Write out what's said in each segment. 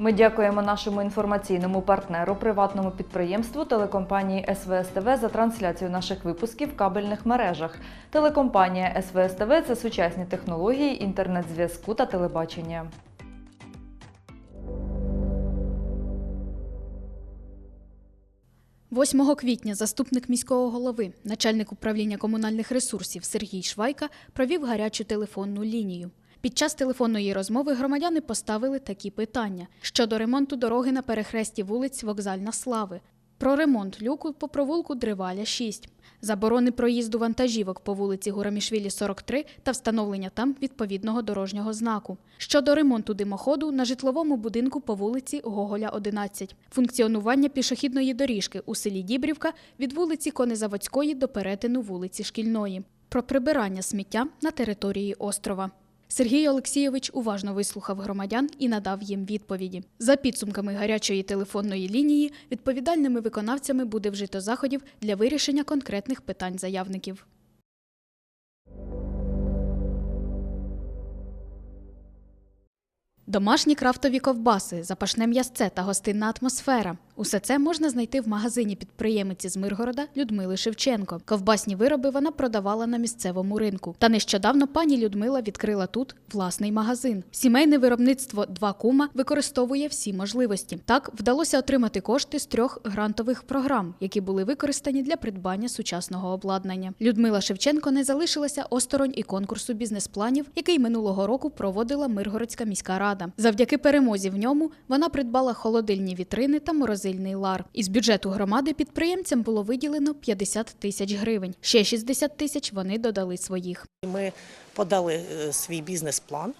Ми дякуємо нашому інформаційному партнеру, приватному підприємству телекомпанії СВСТВ за трансляцію наших випусків в кабельних мережах. Телекомпанія СВСТВ це сучасні технології інтернет-зв'язку та телебачення. – 8 квітня заступник міського голови, начальник управління комунальних ресурсів Сергій Швайка провів гарячу телефонну лінію. Під час телефонної розмови громадяни поставили такі питання щодо ремонту дороги на перехресті вулиць Вокзальна Слави, про ремонт люку по провулку Дриваля 6, заборони проїзду вантажівок по вулиці Гурамішвілі 43 та встановлення там відповідного дорожнього знаку. Щодо ремонту димоходу на житловому будинку по вулиці Гоголя 11, функціонування пішохідної доріжки у селі Дібрівка від вулиці Конезаводської до перетину вулиці Шкільної, про прибирання сміття на території острова. Сергій Олексійович уважно вислухав громадян і надав їм відповіді. За підсумками гарячої телефонної лінії, відповідальними виконавцями буде вжито заходів для вирішення конкретних питань заявників. Домашні крафтові ковбаси, запашне м'ясце та гостинна атмосфера. Усе це можна знайти в магазині підприємиці з Миргорода Людмили Шевченко. Ковбасні вироби вона продавала на місцевому ринку. Та нещодавно пані Людмила відкрила тут власний магазин. Сімейне виробництво «Два кума використовує всі можливості. Так вдалося отримати кошти з трьох грантових програм, які були використані для придбання сучасного обладнання. Людмила Шевченко не залишилася осторонь і конкурсу бізнес-планів, який минулого року проводила Миргородська міська рада. Завдяки перемозі в ньому вона придбала холодильні вітрини та морозильний лар. Із бюджету громади підприємцям було виділено 50 тисяч гривень. Ще 60 тисяч вони додали своїх. Ми подали е, свій бізнес-план,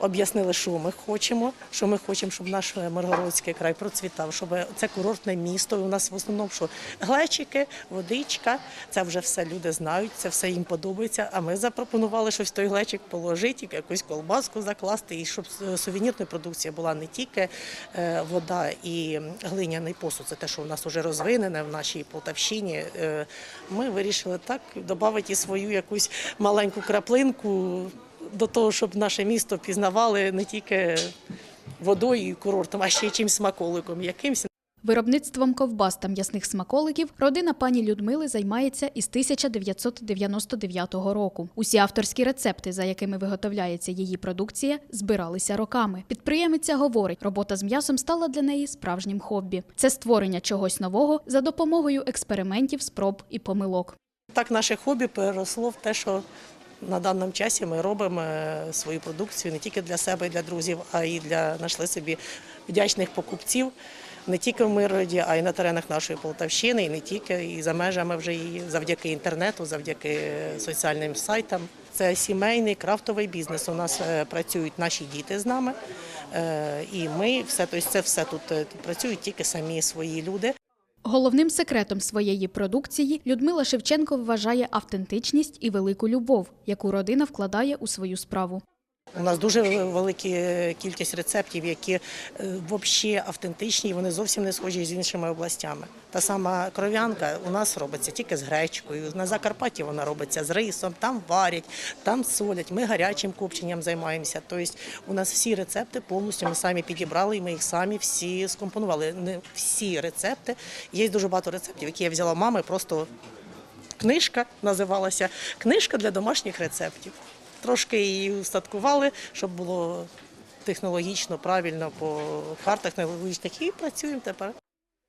об'яснили, що ми хочемо, що ми хочемо, щоб наш Миргородський край процвітав, щоб це курортне місто. У нас в основному що глечики, водичка. Це вже все люди знають, це все їм подобається. А ми запропонували щось в той глечик положити, якусь колбаску закласти, і щоб е, сувенірна продукція була не тільки е, вода і глиняний посуд, це те, що у нас вже розвинене в нашій Полтавщині. Е, Ми вирішили так додати і свою якусь маленьку краплинку до того, щоб наше місто пізнавали не тільки водою і курортом, а ще й чимсь смаколиком якимсь. Виробництвом ковбас та м'ясних смаколиків родина пані Людмили займається із 1999 року. Усі авторські рецепти, за якими виготовляється її продукція, збиралися роками. Підприємиця говорить, робота з м'ясом стала для неї справжнім хобі. Це створення чогось нового за допомогою експериментів, спроб і помилок. Так наше хобі переросло в те, що на даному часі ми робимо е, свою продукцію не тільки для себе і для друзів, а й для знайшли собі вдячних покупців. Не тільки в Мироді, а й на теренах нашої Полтавщини, і не тільки, і за межами вже і завдяки інтернету, завдяки соціальним сайтам. Це сімейний крафтовий бізнес. У нас е, працюють наші діти з нами, е, і ми все, тобто це все тут е, працюють тільки самі свої люди. Головним секретом своєї продукції Людмила Шевченко вважає автентичність і велику любов, яку родина вкладає у свою справу. У нас дуже велика кількість рецептів, які взагалі автентичні, вони зовсім не схожі з іншими областями. Та сама кров'янка у нас робиться тільки з гречкою. На Закарпатті вона робиться з рисом, там варять, там солять. Ми гарячим копченням займаємося. Тобто у нас всі рецепти повністю ми самі підібрали, і ми їх самі всі скомпонували. Не всі рецепти. Є дуже багато рецептів, які я взяла мами, просто книжка називалася Книжка для домашніх рецептів. Трошки її устаткували, щоб було технологічно, правильно по картах технологічних і працюємо тепер.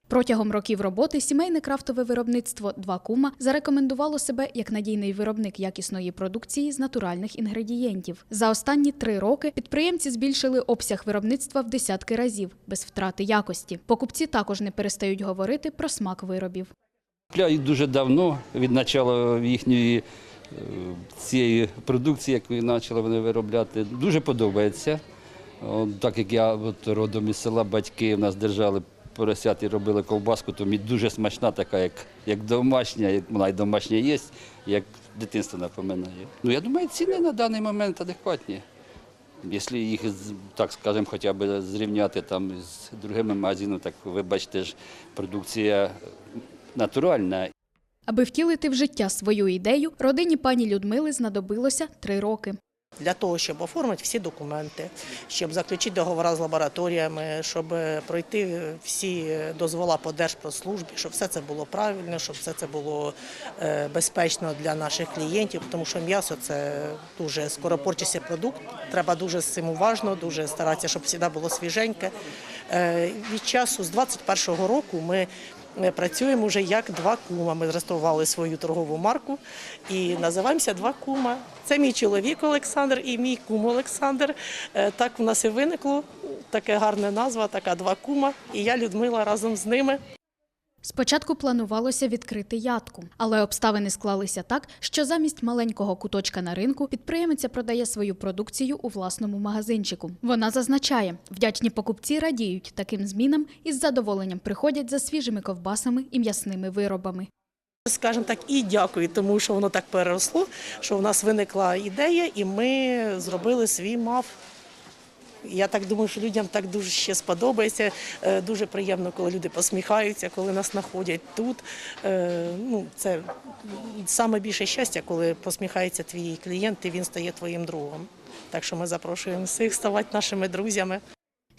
Протягом років роботи сімейне крафтове виробництво «Два кума» зарекомендувало себе як надійний виробник якісної продукції з натуральних інгредієнтів. За останні три роки підприємці збільшили обсяг виробництва в десятки разів без втрати якості. Покупці також не перестають говорити про смак виробів. Купляють дуже давно від початку їхньої цієї продукції, яку почали вони виробляти. Дуже подобається. Так як я от, родом із села, батьки в нас держали поросят і робили ковбаску, то мені дуже смачна, така, як, як домашня, як вона і домашня є, як дитинство напоминає. Ну, я думаю, ціни на даний момент адекватні. Якщо їх, так скажемо, хоча б зрівняти там з другими магазинами, так ви бачите ж, продукція натуральна. Аби втілити в життя свою ідею, родині пані Людмили знадобилося три роки. Для того, щоб оформити всі документи, щоб заключити договори з лабораторіями, щоб пройти всі дозвола по Держпродслужбі, щоб все це було правильно, щоб все це було е, безпечно для наших клієнтів, тому що м'ясо це дуже скоропорчийся продукт. Треба дуже з цим уважно, дуже старатися, щоб завжди було свіженьке. Е, Від часу з 21-го року ми ми працюємо вже як два кума. Ми зреєстрували свою торгову марку і називаємося Два кума. Це мій чоловік Олександр і мій кум Олександр. Е, Так в нас і виникло таке гарна назва, така два кума. І я Людмила разом з ними. Спочатку планувалося відкрити ядку, але обставини склалися так, що замість маленького куточка на ринку підприємиця продає свою продукцію у власному магазинчику. Вона зазначає, вдячні покупці радіють таким змінам і з задоволенням приходять за свіжими ковбасами і м'ясними виробами. Скажімо так, і дякую, тому що воно так переросло, що в нас виникла ідея, і ми зробили свій мав. Я так думаю, що людям так дуже ще сподобається. Е, Дуже приємно, коли люди посміхаються, коли нас знаходять тут. Е, Ну, це саме більше щастя, коли посміхається твій клієнт, і він стає твоїм другом. Так що ми запрошуємо всіх ставати нашими друзями.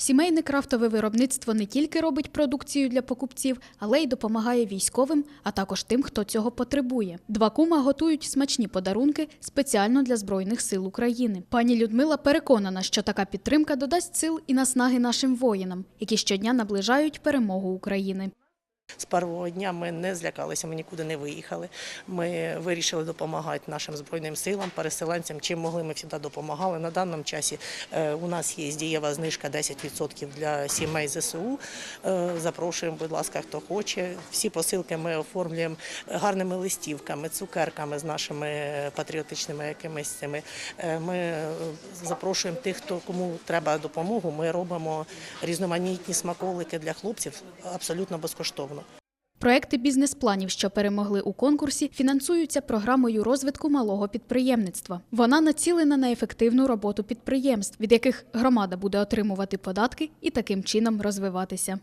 Сімейне крафтове виробництво не тільки робить продукцію для покупців, але й допомагає військовим, а також тим, хто цього потребує. Два кума готують смачні подарунки спеціально для збройних сил України. Пані Людмила переконана, що така підтримка додасть сил і наснаги нашим воїнам, які щодня наближають перемогу України. З першого дня ми не злякалися, ми нікуди не виїхали. Ми вирішили допомагати нашим збройним силам, переселенцям. Чим могли, ми завжди допомагали. На даному часі е, у нас є дієва знижка 10% для сімей ЗСУ. Е, Запрошуємо, будь ласка, хто хоче. Всі посилки ми оформлюємо гарними листівками, цукерками з нашими патріотичними якимись цими. Е, Ми запрошуємо тих, хто кому треба допомогу. Ми робимо різноманітні смаколики для хлопців абсолютно безкоштовно. Проекти бізнес-планів, що перемогли у конкурсі, фінансуються програмою розвитку малого підприємництва. Вона націлена на ефективну роботу підприємств, від яких громада буде отримувати податки і таким чином розвиватися.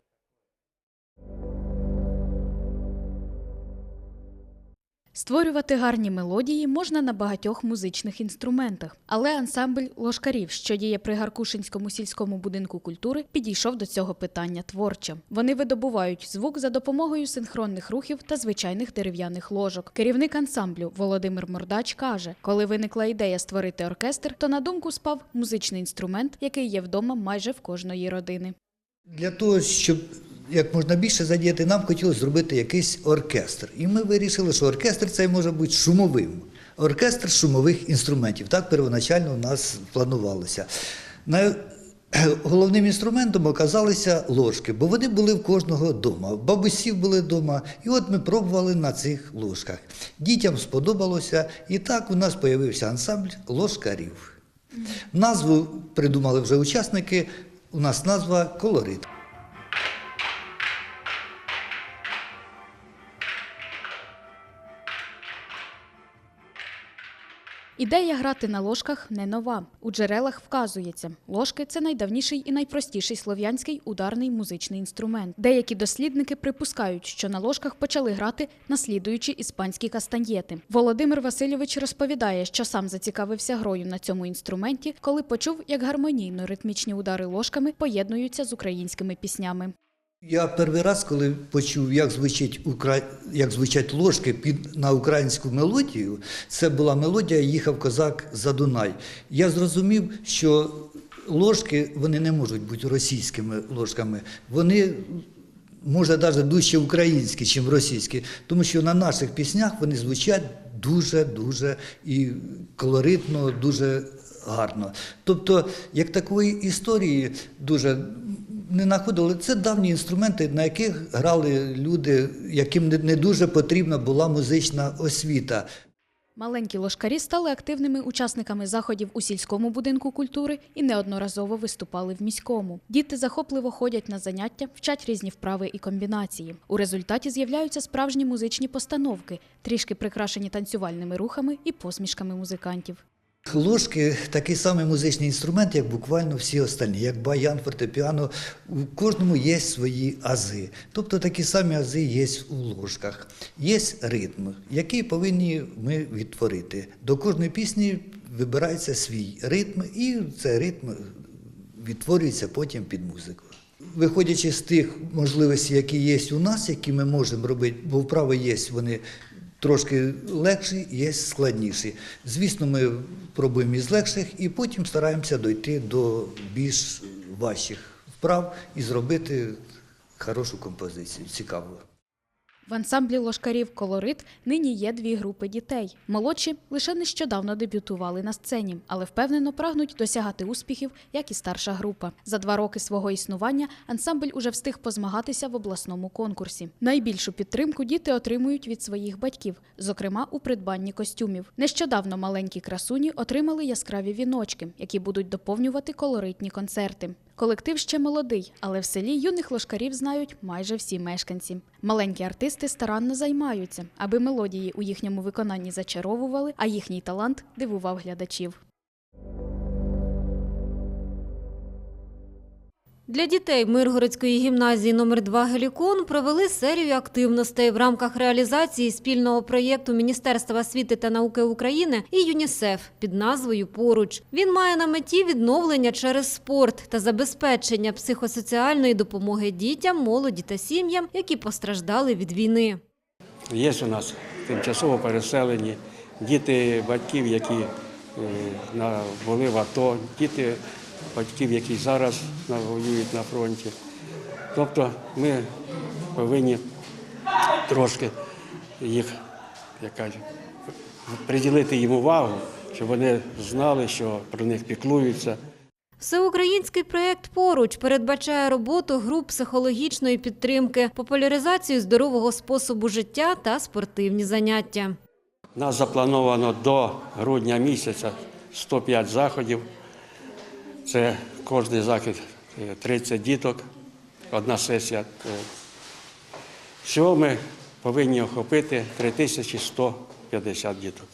Створювати гарні мелодії можна на багатьох музичних інструментах, але ансамбль ложкарів, що діє при Гаркушинському сільському будинку культури, підійшов до цього питання творчо. Вони видобувають звук за допомогою синхронних рухів та звичайних дерев'яних ложок. Керівник ансамблю Володимир Мордач каже, коли виникла ідея створити оркестр, то на думку спав музичний інструмент, який є вдома майже в кожної родини. Для того, щоб як можна більше задіяти, нам хотілося зробити якийсь оркестр. І ми вирішили, що оркестр цей може бути шумовим. Оркестр шумових інструментів. Так первоначально у нас планувалося. Головним інструментом оказалися ложки, бо вони були в кожного вдома. Бабусів були вдома, і от ми пробували на цих ложках. Дітям сподобалося, і так у нас з'явився ансамбль ложкарів. Назву придумали вже учасники. У нас назва колорит. Ідея грати на ложках не нова. У джерелах вказується, ложки це найдавніший і найпростіший слов'янський ударний музичний інструмент. Деякі дослідники припускають, що на ложках почали грати, наслідуючи іспанські кастаньєти. Володимир Васильович розповідає, що сам зацікавився грою на цьому інструменті, коли почув, як гармонійно ритмічні удари ложками поєднуються з українськими піснями. Я перший раз, коли почув, як звучить укра... як звучать ложки під на українську мелодію, це була мелодія Їхав козак за Дунай. Я зрозумів, що ложки вони не можуть бути російськими ложками. Вони може навіть дужче українські, ніж російські, тому що на наших піснях вони звучать дуже дуже і колоритно, дуже гарно. Тобто, як такої історії дуже не знаходили. Це давні інструменти, на яких грали люди, яким не- дуже потрібна була музична освіта. Маленькі ложкарі стали активними учасниками заходів у сільському будинку культури і неодноразово виступали в міському. Діти захопливо ходять на заняття, вчать різні вправи і комбінації. У результаті з'являються справжні музичні постановки, трішки прикрашені танцювальними рухами і посмішками музикантів. Ложки такий самий музичний інструмент, як буквально всі остальні, як баян, фортепіано. У кожному є свої ази. Тобто такі самі ази є у ложках. Є ритм, який повинні ми відтворити. До кожної пісні вибирається свій ритм, і цей ритм відтворюється потім під музику. Виходячи з тих можливостей, які є у нас, які ми можемо робити, бо вправи є, вони трошки легші, є складніші. Звісно, ми пробуємо із легших і потім стараємося дойти до більш важчих вправ і зробити хорошу композицію, цікаву. В ансамблі ложкарів Колорит нині є дві групи дітей. Молодші лише нещодавно дебютували на сцені, але впевнено прагнуть досягати успіхів, як і старша група. За два роки свого існування ансамбль уже встиг позмагатися в обласному конкурсі. Найбільшу підтримку діти отримують від своїх батьків, зокрема у придбанні костюмів. Нещодавно маленькі красуні отримали яскраві віночки, які будуть доповнювати колоритні концерти. Колектив ще молодий, але в селі юних ложкарів знають майже всі мешканці. Маленькі артисти старанно займаються, аби мелодії у їхньому виконанні зачаровували, а їхній талант дивував глядачів. Для дітей Миргородської гімназії номер 2 Гелікон провели серію активностей в рамках реалізації спільного проєкту Міністерства освіти та науки України і ЮНІСЕФ під назвою Поруч. Він має на меті відновлення через спорт та забезпечення психосоціальної допомоги дітям, молоді та сім'ям, які постраждали від війни. Є у нас тимчасово переселені діти батьків, які е, були в АТО, діти батьків, які зараз воюють на фронті. Тобто ми повинні трошки їх як кажуть, приділити їм увагу, щоб вони знали, що про них піклуються. Всеукраїнський проєкт «Поруч» передбачає роботу груп психологічної підтримки, популяризацію здорового способу життя та спортивні заняття. У нас заплановано до грудня місяця 105 заходів. Це кожний захід е, 30 діток, одна сесія. Е, Всього ми повинні охопити 3150 діток.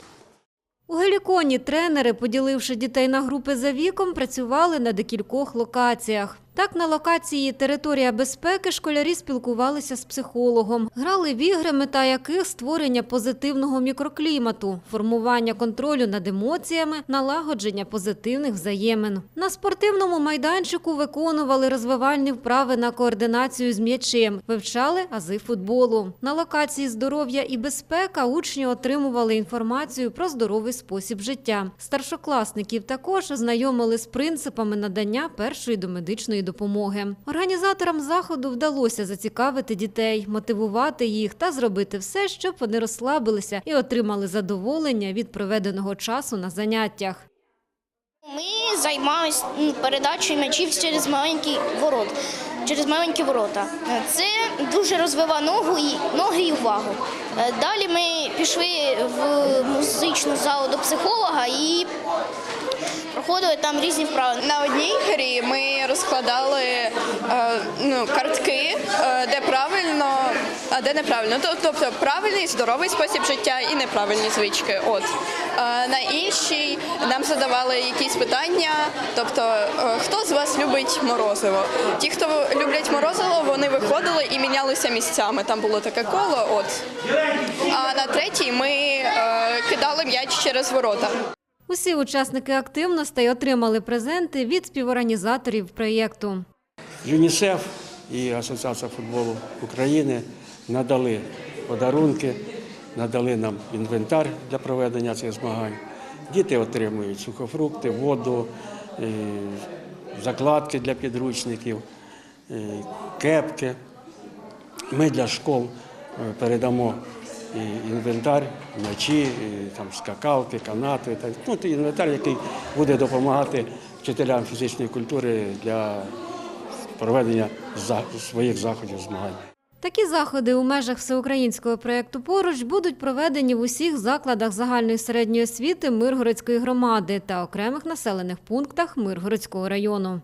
У Геліконі тренери, поділивши дітей на групи за віком, працювали на декількох локаціях. Так, на локації Територія безпеки школярі спілкувалися з психологом, грали в ігри, мета яких створення позитивного мікроклімату, формування контролю над емоціями, налагодження позитивних взаємин. На спортивному майданчику виконували розвивальні вправи на координацію з м'ячем, вивчали ази футболу. На локації здоров'я і безпека учні отримували інформацію про здоровий спосіб життя. Старшокласників також ознайомили з принципами надання першої домедичної допомоги. Організаторам заходу вдалося зацікавити дітей, мотивувати їх та зробити все, щоб вони розслабилися і отримали задоволення від проведеного часу на заняттях. Ми займаємось передачею м'ячів через маленькі ворот, через маленькі ворота. Це дуже розвиває ногу і ноги і увагу. Е, Далі ми пішли в музичну залу до психолога і проходили там різні вправи. На одній грі ми розкладали е, ну, картки, е, де правильно, а де неправильно. Тобто правильний здоровий спосіб життя і неправильні звички. От Е, на іншій нам задавали якісь питання. Тобто, хто з вас любить морозиво? Ті, хто люблять морозиво, вони виходили і мінялися місцями. Там було таке коло. От а на третій ми кидали м'яч через ворота. Усі учасники активностей отримали презенти від співорганізаторів проєкту. ЮНІСЕФ і Асоціація футболу України надали подарунки, надали нам інвентар для проведення цих змагань. Діти отримують сухофрукти, воду, е, закладки для підручників, е, кепки. Ми для школ е, передамо і інвентар, м'ячі, там, скакалки, канати. Так, ну, той інвентар, який буде допомагати вчителям фізичної культури для проведення своїх заходів змагань. Такі заходи у межах всеукраїнського проєкту «Поруч» будуть проведені в усіх закладах загальної середньої освіти Миргородської громади та окремих населених пунктах Миргородського району.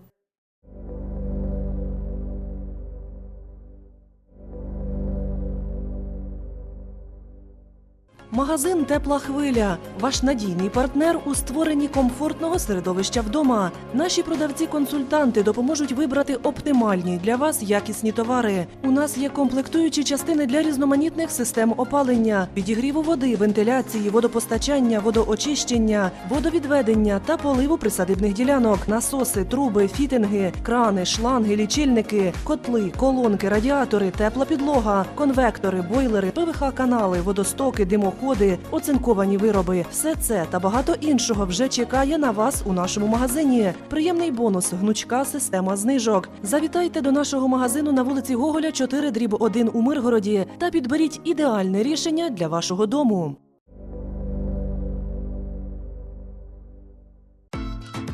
Магазин Тепла хвиля ваш надійний партнер у створенні комфортного середовища вдома. Наші продавці-консультанти допоможуть вибрати оптимальні для вас якісні товари. У нас є комплектуючі частини для різноманітних систем опалення, підігріву води, вентиляції, водопостачання, водоочищення, водовідведення та поливу присадибних ділянок, насоси, труби, фітинги, крани, шланги, лічильники, котли, колонки, радіатори, тепла підлога, конвектори, бойлери, ПВХ-канали, водостоки, димоходи, оцинковані вироби. Все це та багато іншого вже чекає на вас у нашому магазині. Приємний бонус гнучка система знижок. Завітайте до нашого магазину на вулиці Гоголя 4 дріб 1 у Миргороді та підберіть ідеальне рішення для вашого дому.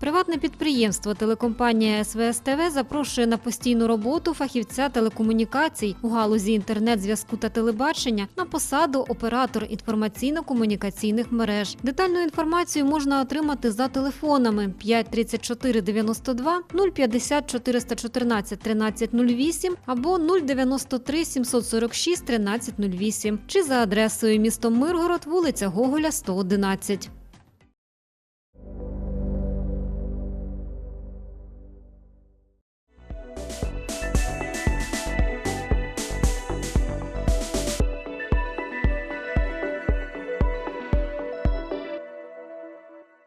Приватне підприємство телекомпанія СВС ТВ запрошує на постійну роботу фахівця телекомунікацій у галузі інтернет-зв'язку та телебачення на посаду оператор інформаційно-комунікаційних мереж. Детальну інформацію можна отримати за телефонами 5 34 92 050 414 1308 або 093 746 1308 чи за адресою місто Миргород, вулиця Гоголя, 111.